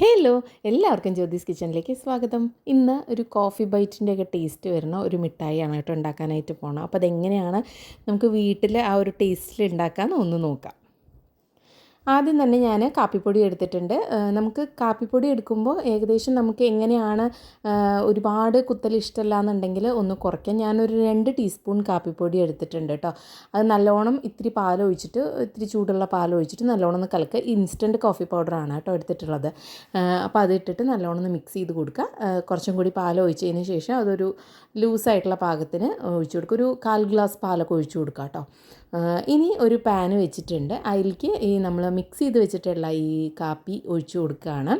Hello എല്ലാവർക്കും ജ്യോതിസ് കിച്ചണിലേക്ക് സ്വാഗതം. ഇന്ന് ഒരു കോഫി ബൈറ്റിന്റെ ഒക്കെ ടേസ്റ്റ് വരുന്ന ഒരു മിഠായിയാണ് കേട്ടോ ഉണ്ടാക്കാനായിട്ട് പോകണം അപ്പോൾ അതെങ്ങനെയാണ് നമുക്ക് വീട്ടിൽ ആ ഒരു ടേസ്റ്റിൽ ഉണ്ടാക്കാമെന്ന് ഒന്ന് നോക്കാം. ആദ്യം തന്നെ ഞാൻ കാപ്പിപ്പൊടി എടുത്തിട്ടുണ്ട്. നമുക്ക് കാപ്പിപ്പൊടി എടുക്കുമ്പോൾ ഏകദേശം നമുക്ക് എങ്ങനെയാണ് ഒരുപാട് കുത്തൽ ഇഷ്ടമല്ല എന്നുണ്ടെങ്കിൽ ഒന്ന് കുറയ്ക്കാം. ഞാനൊരു രണ്ട് ടീസ്പൂൺ കാപ്പിപ്പൊടി എടുത്തിട്ടുണ്ട് കേട്ടോ. അത് നല്ലോണം ഇത്തിരി പാൽ ഒഴിച്ചിട്ട് ഇത്തിരി ചൂടുള്ള പാൽ ഒഴിച്ചിട്ട് നല്ലോണം ഒന്ന് കലക്കുക. ഇൻസ്റ്റന്റ് കോഫി പൗഡറാണ് കേട്ടോ എടുത്തിട്ടുള്ളത്. അപ്പോൾ അത് ഇട്ടിട്ട് നല്ലോണം ഒന്ന് മിക്സ് ചെയ്ത് കൊടുക്കുക. കുറച്ചും കൂടി പാൽ ഒഴിച്ചതിന് ശേഷം അതൊരു ലൂസായിട്ടുള്ള പാകത്തിന് ഒഴിച്ചു കൊടുക്കുക. ഒരു കാൽ ഗ്ലാസ് പാലൊക്കെ ഒഴിച്ചു കൊടുക്കുക കേട്ടോ. ഇനി ഒരു പാന് വെച്ചിട്ടുണ്ട്. അതിലേക്ക് ഈ നമ്മൾ മിക്സ് ചെയ്ത് വെച്ചിട്ടുള്ള ഈ കാപ്പി ഒഴിച്ചു കൊടുക്കുകയാണ്.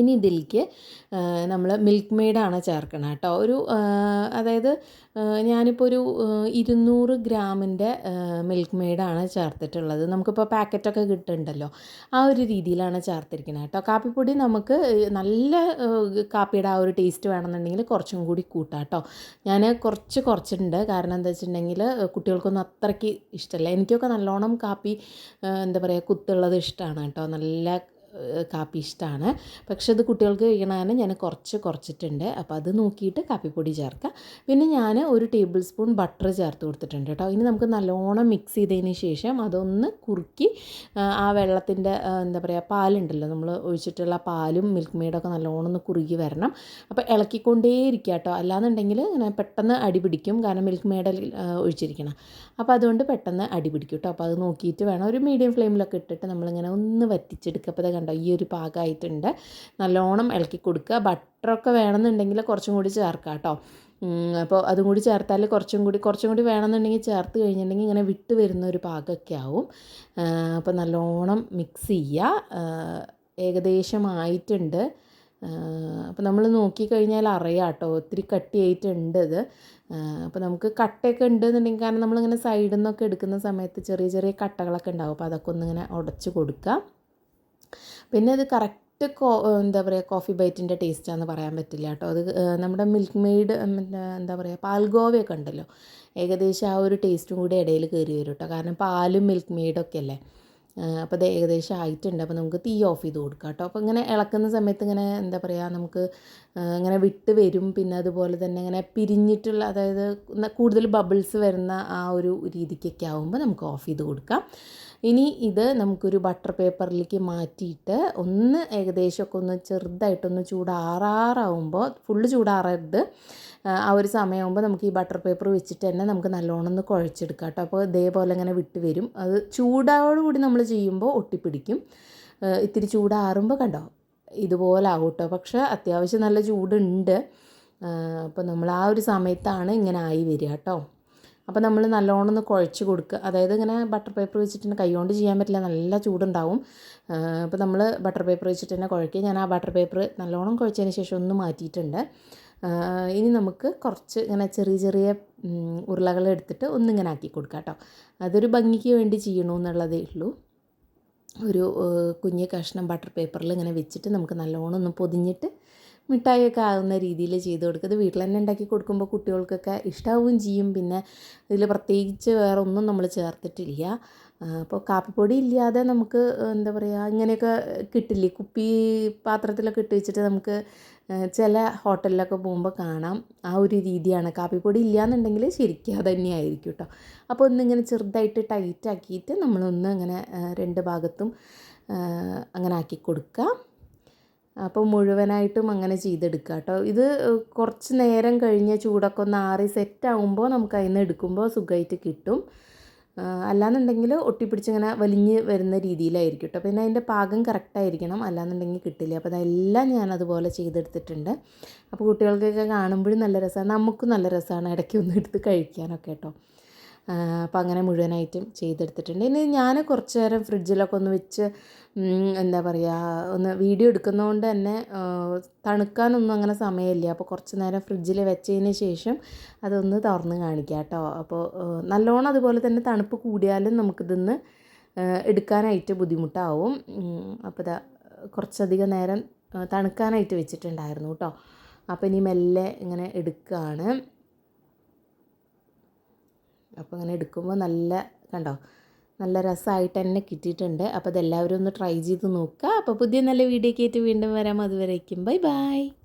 ഇനി ഇതിലേക്ക് നമ്മൾ മിൽക്ക് മെയ്ഡാണ് ചേർക്കണം കേട്ടോ. ഒരു അതായത് ഞാനിപ്പോൾ ഒരു ഇരുന്നൂറ് ഗ്രാമിന്റെ മിൽക്ക് മെയ്ഡാണ് ചേർത്തിട്ടുള്ളത്. നമുക്കിപ്പോൾ പാക്കറ്റൊക്കെ കിട്ടുന്നുണ്ടല്ലോ. ആ ഒരു രീതിയിലാണ് ചേർത്തിരിക്കുന്നത് കേട്ടോ. കാപ്പിപ്പൊടി നമുക്ക് നല്ല കാപ്പിയുടെ ആ ഒരു ടേസ്റ്റ് വേണമെന്നുണ്ടെങ്കിൽ കുറച്ചും കൂടി കൂട്ടാം കേട്ടോ. ഞാൻ കുറച്ച് കുറച്ചിട്ടുണ്ട്. കാരണം എന്താ വെച്ചിട്ടുണ്ടെങ്കിൽ കുട്ടികൾക്കൊന്നും അത്രയ്ക്ക് ഇഷ്ടമല്ല എനിക്കൊക്കെ നല്ലോണം കാപ്പി എന്താ പറയുക കുത്തുള്ളത് ഇഷ്ടമാണ് കേട്ടോ. നല്ല കാപ്പി ഇഷ്ടമാണ് പക്ഷെ അത് കുട്ടികൾക്ക് കഴിക്കണമെന്ന് ഞാൻ കുറച്ച് കുറച്ചിട്ടുണ്ട്. അപ്പോൾ അത് നോക്കിയിട്ട് കാപ്പിപ്പൊടി ചേർക്കുക. പിന്നെ ഞാൻ ഒരു ടേബിൾ സ്പൂൺ ബട്ടർ ചേർത്ത് കൊടുത്തിട്ടുണ്ട് കേട്ടോ. ഇനി നമുക്ക് നല്ലോണം മിക്സ് ചെയ്തതിന് ശേഷം അതൊന്ന് കുറുക്കി ആ, വെള്ളത്തിന്റെ എന്താ പറയുക പാലുണ്ടല്ലോ നമ്മൾ ഒഴിച്ചിട്ടുള്ള പാലും മിൽക്ക് മെയ്ഡൊക്കെ നല്ലോണം ഒന്ന് കുറുകി വരണം. അപ്പോൾ ഇളക്കിക്കൊണ്ടേ ഇരിക്കുക കേട്ടോ. അല്ലാന്നുണ്ടെങ്കിൽ പെട്ടെന്ന് അടിപിടിക്കും കാരണം മിൽക്ക് മെയ്ഡ് ഒഴിച്ചിരിക്കണം. അപ്പോൾ അതുകൊണ്ട് പെട്ടെന്ന് അടിപിടിക്കും കേട്ടോ. അപ്പോൾ അത് നോക്കിയിട്ട് വേണം. ഒരു മീഡിയം ഫ്ലെയിമിലൊക്കെ ഇട്ടിട്ട് നമ്മളിങ്ങനെ ഒന്ന് വറ്റിച്ചെടുക്കുക. അപ്പോൾ കണ്ടോ? ഈ ഒരു പാകമായിട്ടുണ്ട് നല്ലോണം ഇളക്കി കൊടുക്കുക. ബട്ടറൊക്കെ വേണമെന്നുണ്ടെങ്കിൽ കുറച്ചും കൂടി ചേർക്കാം കേട്ടോ. അപ്പോൾ അതും കൂടി ചേർത്താൽ കുറച്ചും കൂടി കുറച്ചും കൂടി വേണമെന്നുണ്ടെങ്കിൽ ചേർത്ത് കഴിഞ്ഞിട്ടുണ്ടെങ്കിൽ ഇങ്ങനെ വിട്ട് വരുന്ന ഒരു പാകമൊക്കെ ആവും. അപ്പോൾ നല്ലോണം മിക്സ് ചെയ്യുക. ഏകദേശമായിട്ടുണ്ട്. അപ്പോൾ നമ്മൾ നോക്കിക്കഴിഞ്ഞാൽ അറിയാം കേട്ടോ. ഒത്തിരി കട്ടിയായിട്ടുണ്ട് ഇത്. അപ്പോൾ നമുക്ക് കട്ടയൊക്കെ ഉണ്ട് എന്നുണ്ടെങ്കിൽ കാരണം നമ്മളിങ്ങനെ സൈഡിൽ നിന്നൊക്കെ എടുക്കുന്ന സമയത്ത് ചെറിയ ചെറിയ കട്ടകളൊക്കെ ഉണ്ടാവും. അപ്പോൾ അതൊക്കെ ഒന്നിങ്ങനെ ഉടച്ച് കൊടുക്കുക പിന്നെ അത് കറക്റ്റ് കോ എന്താ പറയുക കോഫി ബൈറ്റിന്റെ ടേസ്റ്റാന്ന് പറയാൻ പറ്റില്ല കേട്ടോ. അത് നമ്മുടെ മിൽക്ക് മെയ്ഡ് എന്താ പറയുക പാൽഗോവയൊക്കെ ഉണ്ടല്ലോ. ഏകദേശം ആ ഒരു ടേസ്റ്റും കൂടി ഇടയിൽ കയറി വരും കേട്ടോ. കാരണം പാലും മിൽക്ക് മെയ്ഡൊക്കെ അല്ലേ? അപ്പോൾ അത് ഏകദേശം ആയിട്ടുണ്ട്. അപ്പോൾ നമുക്ക് തീ ഓഫ് ചെയ്ത് കൊടുക്കാം കേട്ടോ. അപ്പോൾ ഇങ്ങനെ ഇളക്കുന്ന സമയത്ത് ഇങ്ങനെ എന്താ പറയുക നമുക്ക് ഇങ്ങനെ വിട്ട് വരും. പിന്നെ അതുപോലെ തന്നെ ഇങ്ങനെ പിരിഞ്ഞിട്ടുള്ള അതായത് കൂടുതൽ ബബിൾസ് വരുന്ന ആ ഒരു രീതിക്കൊക്കെ ആകുമ്പോൾ നമുക്ക് ഓഫ് ചെയ്ത് കൊടുക്കാം. ഇനി ഇത് നമുക്കൊരു ബട്ടർ പേപ്പറിലേക്ക് മാറ്റിയിട്ട് ഒന്ന് ഏകദേശമൊക്കെ ഒന്ന് ചെറുതായിട്ടൊന്ന് ചൂടാറാറാവുമ്പോൾ ഫുള്ള് ചൂടാറരുത്. ആ ഒരു സമയമാകുമ്പോൾ നമുക്ക് ഈ ബട്ടർ പേപ്പർ വെച്ചിട്ട് തന്നെ നമുക്ക് നല്ലോണം ഒന്ന് കുഴച്ചെടുക്കാം കേട്ടോ. അപ്പോൾ ഇതേപോലെ ഇങ്ങനെ വിട്ട് വരും. അത് ചൂടോടുകൂടി നമ്മൾ ചെയ്യുമ്പോൾ ഒട്ടിപ്പിടിക്കും. ഇത്തിരി ചൂടാറുമ്പോൾ കണ്ടോ ഇതുപോലെ ആവും കേട്ടോ. പക്ഷേ അത്യാവശ്യം നല്ല ചൂടുണ്ട്. അപ്പോൾ നമ്മൾ ആ ഒരു സമയത്താണ് ഇങ്ങനെ ആയി വരിക കേട്ടോ. അപ്പോൾ നമ്മൾ നല്ലോണം ഒന്ന് കുഴച്ച് കൊടുക്കുക. അതായത് ഇങ്ങനെ ബട്ടർ പേപ്പർ വെച്ചിട്ട് തന്നെ കൈകൊണ്ട് ചെയ്യാൻ പറ്റില്ല. നല്ല ചൂടുണ്ടാവും. അപ്പോൾ നമ്മൾ ബട്ടർ പേപ്പർ വെച്ചിട്ട് തന്നെ കുഴക്കുക. ഞാൻ ആ ബട്ടർ പേപ്പർ നല്ലോണം കുഴച്ചതിന് ശേഷം ഒന്ന് മാറ്റിയിട്ടുണ്ട്. ഇനി നമുക്ക് കുറച്ച് ഇങ്ങനെ ചെറിയ ചെറിയ ഉരുളകൾ എടുത്തിട്ട് ഒന്നിങ്ങനെ ആക്കി കൊടുക്കാം കേട്ടോ. അതൊരു ഭംഗിക്ക് വേണ്ടി ചെയ്യണമെന്നുള്ളതേ ഉള്ളൂ. ഒരു കുഞ്ഞ് കഷ്ണം ബട്ടർ പേപ്പറിൽ ഇങ്ങനെ വെച്ചിട്ട് നമുക്ക് നല്ലോണം ഒന്ന് പൊതിഞ്ഞിട്ട് മിഠായിയൊക്കെ ആകുന്ന രീതിയിൽ ചെയ്ത് കൊടുക്കുക ഇത് വീട്ടിൽ തന്നെ ഉണ്ടാക്കി കൊടുക്കുമ്പോൾ കുട്ടികൾക്കൊക്കെ ഇഷ്ടാവുകയും ചെയ്യും. പിന്നെ ഇതിൽ പ്രത്യേകിച്ച് വേറെ ഒന്നും നമ്മൾ ചേർത്തിട്ടില്ല. അപ്പോൾ കാപ്പിപ്പൊടി ഇല്ലാതെ നമുക്ക് എന്താ പറയുക ഇങ്ങനെയൊക്കെ കിട്ടില്ലേ? കുപ്പി പാത്രത്തിലൊക്കെ ഇട്ട് വെച്ചിട്ട് നമുക്ക് ചില ഹോട്ടലിലൊക്കെ പോകുമ്പോൾ കാണാം. ആ ഒരു രീതിയാണ്. കാപ്പിപ്പൊടി ഇല്ലയെന്നുണ്ടെങ്കിൽ ശരിക്കും അത് തന്നെയായിരിക്കും കേട്ടോ അപ്പോൾ ഒന്നിങ്ങനെ ചെറുതായിട്ട് ടൈറ്റ് ആക്കിയിട്ട് നമ്മളൊന്ന് അങ്ങനെ രണ്ട് ഭാഗത്തും അങ്ങനെ ആക്കി കൊടുക്കുക അപ്പോൾ മുഴുവനായിട്ടും അങ്ങനെ ചെയ്തെടുക്കുക കേട്ടോ ഇത് കുറച്ച് നേരം കഴിഞ്ഞ് ചൂടൊക്കെ ഒന്ന് ആറി സെറ്റ് ആകുമ്പോൾ നമുക്ക് അതിൽ നിന്ന് എടുക്കുമ്പോൾ സുഖമായിട്ട് കിട്ടും അല്ലാന്നുണ്ടെങ്കിൽ ഒട്ടിപ്പിടിച്ചിങ്ങനെ വലിഞ്ഞ് വരുന്ന രീതിയിലായിരിക്കും കേട്ടോ പിന്നെ അതിന്റെ പാകം കറക്റ്റായിരിക്കണം അല്ലാന്നുണ്ടെങ്കിൽ കിട്ടില്ല. അപ്പോൾ അതെല്ലാം ഞാൻ അതുപോലെ ചെയ്തെടുത്തിട്ടുണ്ട്. അപ്പോൾ കുട്ടികൾക്കൊക്കെ കാണുമ്പോഴും നല്ല രസമാണ് നമുക്കും നല്ല രസമാണ് ഇടയ്ക്ക് ഒന്ന് എടുത്ത് കഴിക്കാനൊക്കെ കേട്ടോ അപ്പോൾ അങ്ങനെ മുഴുവനായിട്ടും ചെയ്തെടുത്തിട്ടുണ്ട്. ഇനി ഞാൻ കുറച്ച് നേരം ഫ്രിഡ്ജിലൊക്കെ ഒന്ന് വെച്ച് എന്താ പറയുക ഒന്ന് വീഡിയോ എടുക്കുന്നതുകൊണ്ട് തന്നെ തണുക്കാനൊന്നും അങ്ങനെ സമയമില്ല. അപ്പോൾ കുറച്ച് നേരം ഫ്രിഡ്ജിൽ വെച്ചതിന് ശേഷം അതൊന്ന് തുറന്ന് കാണിക്കാം കേട്ടോ. അപ്പോൾ നല്ലോണം അതുപോലെ തന്നെ തണുപ്പ് കൂടിയാലും നമുക്കിതൊന്ന് എടുക്കാനായിട്ട് ബുദ്ധിമുട്ടാവും. അപ്പോൾ ഇതാ കുറച്ചധികം നേരം തണുക്കാനായിട്ട് വെച്ചിട്ടുണ്ടായിരുന്നു കേട്ടോ. അപ്പോൾ ഇനി മെല്ലെ ഇങ്ങനെ എടുക്കുകയാണ് അപ്പോൾ അങ്ങനെ എടുക്കുമ്പോൾ നല്ല കണ്ടോ? നല്ല രസമായിട്ട് തന്നെ കിട്ടിയിട്ടുണ്ട്. അപ്പോൾ അതെല്ലാവരും ഒന്ന് ട്രൈ ചെയ്ത് നോക്കുക. അപ്പോൾ പുതിയ നല്ല വീഡിയോ വീണ്ടും വരാം. അതുവരേക്കും. Bye bye.